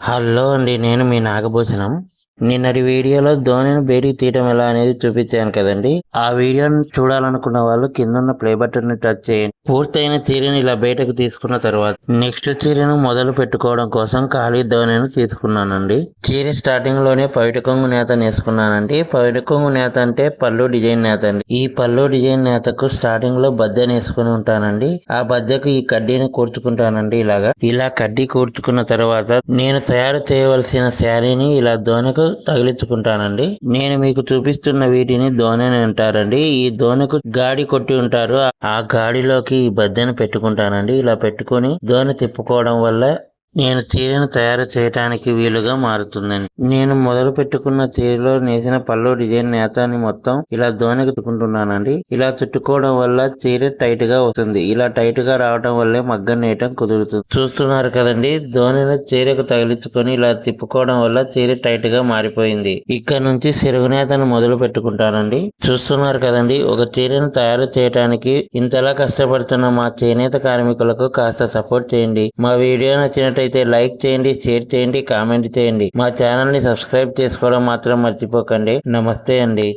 Hello అండి నేను మీ నాగభూషణం నిన్నటి వీడియోలో ధోనిని బయటికి తీయడం ఎలా అనేది చూపించాను కదండి. ఆ వీడియోని చూడాలనుకున్న వాళ్ళు కింద ఉన్న ప్లే బటన్ని టచ్ చేయండి. పూర్తయిన చీరని ఇలా బయటకు తీసుకున్న తర్వాత నెక్స్ట్ చీరను మొదలు పెట్టుకోవడం కోసం ఖాళీ ధోనిని తీసుకున్నానండి. చీర స్టార్టింగ్లోనే పవిట కొంగు నేత నేసుకున్నానండి పవిట కొంగు నేత అంటే పళ్ళు డిజైన్ నేత అండి ఈ పళ్ళు డిజైన్ నేతకు స్టార్టింగ్లో బద్దె నేసుకుని ఉంటానండి. ఆ బద్దెకు ఈ కడ్డీని కూర్చుకుంటానండి ఇలాగా. ఇలా కడ్డీ కూర్చుకున్న తర్వాత నేను తయారు చేయవలసిన శారీని ఇలా దోనకు తగిలించుకుంటానండి. నేను మీకు చూపిస్తున్న వీటిని దోనె అని అంటారండి. ఈ దోనకు గాడి కొట్టి ఉంటారు. ఆ గాడిలోకి ఈ బద్దెను పెట్టుకుంటానండి. ఇలా పెట్టుకొని దోనె తిప్పుకోవడం వల్ల నేను చీరను తయారు చేయటానికి వీలుగా మారుతుందండి నేను మొదలు పెట్టుకున్న చీరలో నేసిన పళ్ళు డిజైన్ నేతాన్ని మొత్తం ఇలా దోనెకు చుట్టుకుంటున్నానండి ఇలా చుట్టుకోవడం వల్ల చీర టైట్గా వస్తుంది. ఇలా టైట్గా రావడం వల్లే మగ్గం నేయటం కుదురుతుంది. చూస్తున్నారు కదండి దోనెను చీరకు తగిలించుకొని ఇలా తిప్పుకోవడం వల్ల చీర టైట్గా మారిపోయింది. ఇక్కడ నుంచి సిరుగునేతను మొదలు పెట్టుకుంటానండి. చూస్తున్నారు కదండి ఒక చీరను తయారు చేయడానికి ఇంతలా కష్టపడుతున్న మా చేనేత కార్మికులకు కాస్త సపోర్ట్ చేయండి. మా వీడియో నచ్చినట్టు నచ్చినట్టయితే లైక్ చేయండి షేర్ చేయండి కామెంట్ చేయండి. మా ఛానల్ని సబ్స్క్రైబ్ చేసుకోవడం మాత్రం మర్చిపోకండి. నమస్తే అండి.